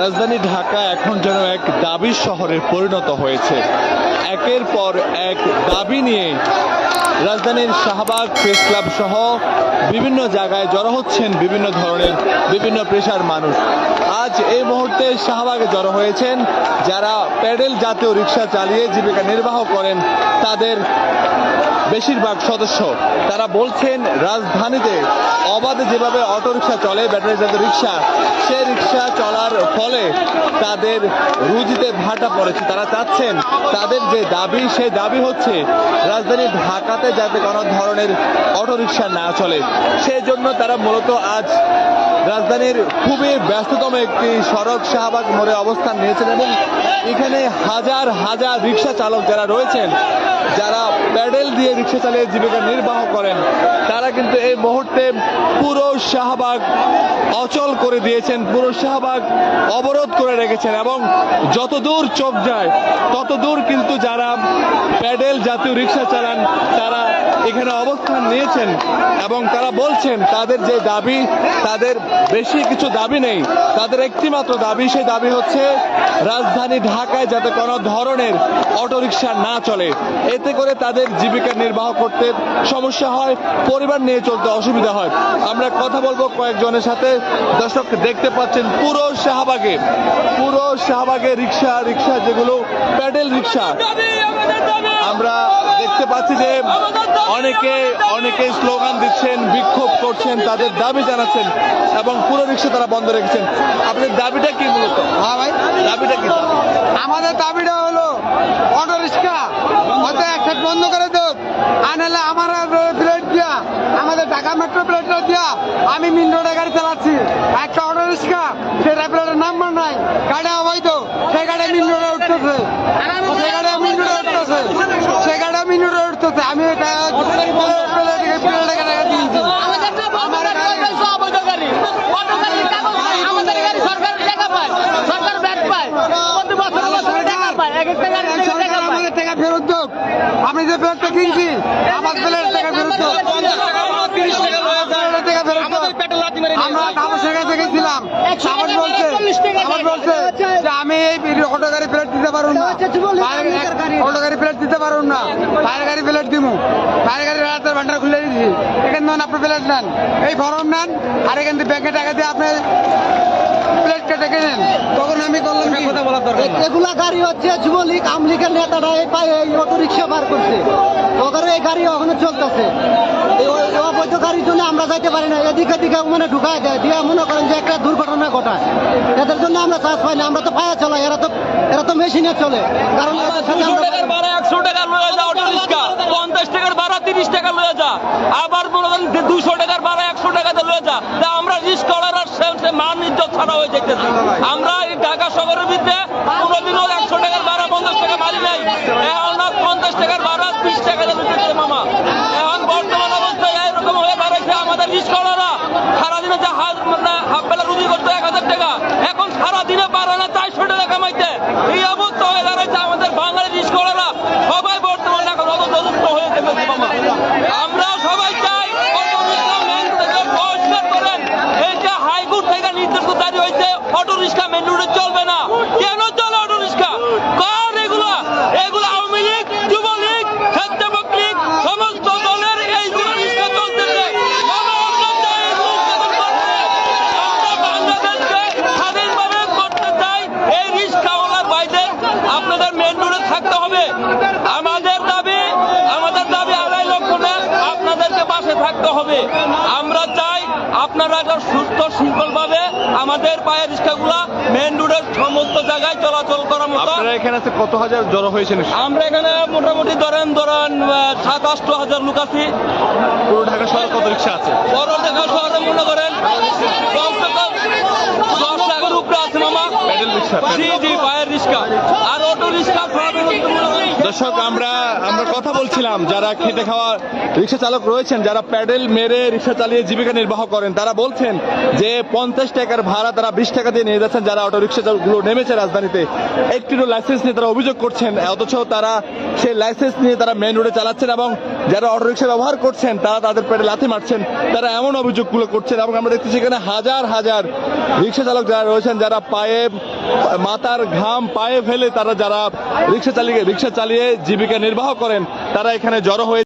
রাজধানী ঢাকা এখন যেন এক দাবির শহরে পরিণত হয়েছে। একের পর এক দাবি নিয়ে রাজধানীর শাহবাগ প্রেস ক্লাব সহ বিভিন্ন জায়গায় জড়ো হচ্ছেন বিভিন্ন ধরনের বিভিন্ন পেশার মানুষ। আজ এই মুহূর্তে শাহবাগে জড়ো হয়েছেন যারা প্যাডেল জাতীয় রিক্সা চালিয়ে জীবিকা নির্বাহ করেন তাদের বেশিরভাগ সদস্য। তারা বলছেন, রাজধানীতে অবাধে যেভাবে অটোরিকশা চলে, ব্যাটারি চালিত রিক্সা সে রিক্সা চলার ফলে তাদের রুজিতে ভাটা পড়েছে। তারা চাচ্ছেন, তাদের যে দাবি, সেই দাবি হচ্ছে রাজধানী ঢাকাতে যাতে কোনো ধরনের অটোরিকশা না চলে। সেই জন্য তারা মূলত আজ রাজধানীর খুবই ব্যস্ততম একটি সড়ক শাহবাগ মোড়ে অবস্থান নিয়েছেন এবং এখানে হাজার হাজার রিক্সা চালক যারা রয়েছেন, যারা প্যাডেল দিয়ে রিক্সা চালিয়ে জীবিকা নির্বাহ করেন, তারা কিন্তু এই মুহূর্তে পুরো শাহবাগ অচল করে দিয়েছেন, পুরো শাহবাগ অবরোধ করে রেখেছেন এবং যত দূর চোখ যায় তত দূর কিন্তু যারা প্যাডেল জাতীয় রিক্সা চালান, তারা এখানে অবস্থান নিয়েছেন এবং তারা বলছেন, তাদের যে দাবি, তাদের বেশি কিছু দাবি নেই, তাদের একটি মাত্র দাবি, সেই দাবি হচ্ছে রাজধানী ঢাকায় যাতে কোনো ধরনের অটোরিকশা না চলে। এতে করে তাদের জীবিকা নির্বাহ করতে সমস্যা হয়, পরিবার নিয়ে চলতে অসুবিধা হয়। আমরা কথা বলব কয়েকজনের সাথে। দর্শক, দেখতে পাচ্ছেন পুরো শাহবাগে। পুরো শাহবাগে রিক্সা রিক্সা যেগুলো, প্যাডেল রিক্সা আমরা দেখতে পাচ্ছি যে অনেকে অনেকে স্লোগান দিচ্ছেন, বিক্ষোভ করছেন, তাদের দাবি জানাচ্ছেন এবং পুরো রিক্সা তারা বন্ধ রেখেছেন। আপনার দাবিটা কি মূলত হ্যাঁ ভাই দাবিটা কি আমাদের দাবিটা হলো অটো রিক্সা হয়তো একটা বন্ধ করে দেব। আর নাহলে আমার প্লেট দিয়া আমাদের ঢাকা মেট্রো প্লেটটা দিয়া আমি মিন রোডে গাড়ি চালাচ্ছি। একটা অটো রিক্সা সেটা প্লেটের নাম্বার নাই। গাড়ি অবৈধ। সেই গাড়ি মিন রোডে উঠতেছে। সেই গাড়ি মিন রোডে উঠতেছে সেই গাড়ি মিন রোডে উঠতেছে আমি এটা প্লেটে প্লেটে গাড়ি দিয়েছি আমাদের তো বন্ধ গাড়ি হয়ে গেছে অবৈধ গাড়ি অটো গাড়ির কাগজ নাই আমাদের গাড়ি সরকার টাকা পায় সরকার ব্যাট পায় প্রতি বছর বছর টাকা পায় এক একটা গাড়ি থেকে সরকার টাকা পায় আমাদের টাকা ফেরত হোক আমি যে প্লেটটা কিনছি আমার প্লেটের টাকা ফেরত হোক প্লেটের টাকা ফেরত হোক। আমরা তাপসের কাছে গেছিলাম আমার বলছে আমার বলছে যে আমি এই অটো গাড়ি প্লেট দিতে পারুন না। অটো গাড়ি। প্লেট দিতে পারুন না। বাইরের গাড়ি প্লেট দিমু। বাইরের গাড়ি রাতের ভান্ডার খুলে দিচ্ছি এখান থেকে আপনি প্লেট নেন। এই ফর্ম নেন আর এখান থেকে ব্যাংকে টাকা দিয়ে আপনি প্লেট কেটে নেন। তখন আমি করলাম কথা বলার দরকার এগুলা গাড়ি হচ্ছে যুবলীগ আমলিগের নেতারা এই পায়ে এই অটো রিক্সা বার করছে। ওখানে এই গাড়ি ওখানে চলতেছে এই অ- এই অবৈধ গাড়ির জন্য আমরা যাইতে পারি না। এদিকে এদিকে মানে ঢুকায় দেয়। দিয়ে মনে করেন যে একটা দুর্ঘটনা ঘটায়। এদের জন্য আমরা চাষ পাই না আমরা তো পায়ে চলাই এরা তো এরা তো মেশিনে চলে। কারণ একশো টাকা লয়ে যা অটো রিক্সা পঞ্চাশ টাকার ভাড়া তিরিশ টাকা লয়ে যা। আবার মনে করেন দুশো টাকার ভাড়া একশো টাকাতে লয়ে যা। তা আমরা রিস্ক করার মান ইজ্জত ছাড়া হয়ে যেতেছি আমরা এই ঢাকা শহরের ভিতরে কোনোদিনও একশো টাকার ভাড়া পঞ্চাশ টাকা মারি নাই এখন আর পঞ্চাশ টাকার ভাড়া ত্রিশ টাকা দিতেছে মামা এখন বর্তমান অবস্থায় এরকম হয়ে দাঁড়াইছে আমাদের রিস্ক করারা সারাদিনে যে হাত মানে হাফ বেলা রুজি করতো এক হাজার টাকা এখন সারাদিনে পারে না চারশো টাকা কামাইতে। এই অবস্থা হয়ে দাঁড়াইছে আমাদের বাঙালি রিস্ক করারা সবাই বর্তমানে এখন অবদযুক্ত হয়ে গেছে মামা আমরা সবাই চাই অটো রিক্সা মেন থেকে বহিষ্কার করেন এই যে হাইকোর্ট থেকে নির্দেশ জারি হয়েছে অটো রিক্সা মেন রোডে চলবে না কেন চলে অটো রিক্সা কার এগুলা এগুলো আওয়ামী লীগ যুবলীগ স্বেচ্ছাসেবক লীগ সমস্ত দলের এইগুলো রিক্সা চলতেছে মামা, আমরা চাই এগুলো উচ্ছেদন করতে। আমরা বাংলাদেশকে স্বাধীনভাবে করতে চাই এই রিক্সাওয়ালার বাইরে আপনাদের মেন রোডে থাকতে হবে আমাদের দাবি আমাদের দাবি আড়াই লক্ষ না আপনাদেরকে পাশে থাকতে হবে। আমরা চাই আপনারা সুস্থ সুফল ভাবে আমাদের পায়ের রিক্সাগুলা মেন রোডের সমস্ত জায়গায় চলাচল করার মতো। আপনারা এখানে আছে কত হাজার জড়ো হয়েছেন? আমরা এখানে মোটামুটি ধরেন ধরেন সাত আষ্ট হাজার লোক আছি। পুরো ঢাকা শহরে কত রিক্সা আছে? বড় ঢাকা শহরে মনে করেন কমসে কম দশ লাখের উপরে আছে মামা প্যাডেল রিক্সা জি জি পায়ের রিক্সা আর অটো রিক্সা দর্শক আমরা আমরা কথা বলছিলাম যারা খেটে খাওয়া রিক্সা চালক রয়েছেন যারা প্যাডেল মেরে রিক্সা চালিয়ে জীবিকা নির্বাহ করেন তারা বলছেন যে পঞ্চাশ টাকার ভাড়া তারা বিশ টাকা দিয়ে নিয়ে যাচ্ছেন যারা অটো রিক্সা গুলো নেমেছে রাজধানীতে। একটিরও লাইসেন্স নিয়ে তারা অভিযোগ করছেন অথচ তারা সেই লাইসেন্স নিয়ে তারা মেন রোডে চালাচ্ছেন এবং যারা অটো রিক্সা ব্যবহার করছেন তারা তাদের পেটে লাথি মারছেন তারা এমন অভিযোগগুলো করছেন এবং আমরা দেখতেছি এখানে হাজার হাজার রিক্সা চালক যারা রয়েছেন যারা পায়ে মাথার ঘাম পায়ে ফেলে তারা যারা রিক্সা চালিয়ে রিক্সা চালিয়ে জীবিকা নির্বাহ করেন, তারা এখানে জড়ো হয়ে